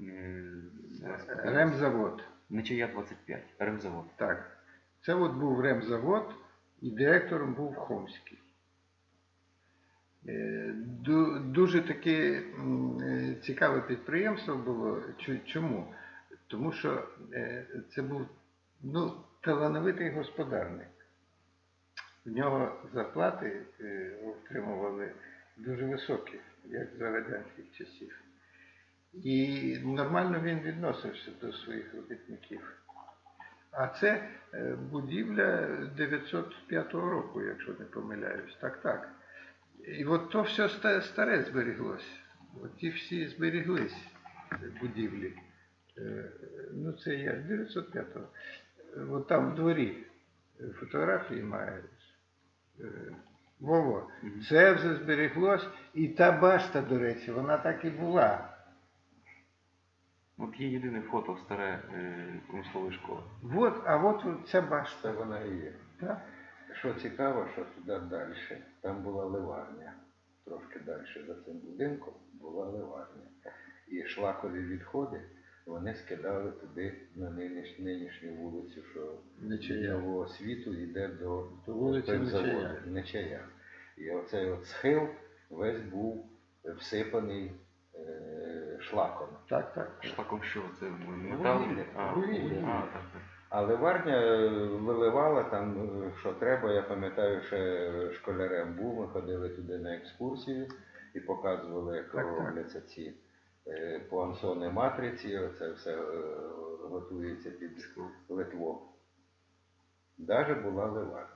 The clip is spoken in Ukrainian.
Е, зараз Ремзавод. Нечия 25, ремзавод. Так. Це от був ремзавод і директором був Хомський. Е, Дуже таке е, цікаве підприємство було. Чому? Тому що е, це був ну, талановитий господарник. В нього зарплати е, отримували дуже високі, як за радянських часів. І нормально він відносився до своїх робітників. А це е, будівля 905 року, якщо не помиляюсь. Так, так. І от то все старе зберіглось. От ті всі зберіглись будівлі. Е, Ну, це я 905-го. Е, От там в дворі фотографії маєш. Е, Вово. Це вже зберіглось. І та башта, до речі, вона так і була. От є єдине фото старе е, промислової школи. Вот, а от ця башта. вона і є. Так? Що цікаво, що туди далі, там була ливарня. Трошки далі за цим будинком була ливарня. І шлакові відходи вони скидали туди на нинішню, нинішню вулицю, що Нечия. нового світу йде до, пивзаводу. Нечая. І оцей от схил весь був всипаний шлаком. Так, так. Шлаком що? Це метал? Вугілля. А, Вугілля. а, так, так. А ливарня е, виливала там, е, що треба. Я пам'ятаю, ще школярем був, ми ходили туди на екскурсію і показували, як Так, так. робляться ці е, пуансони матриці, оце все готується під Литву. Даже була ливарня.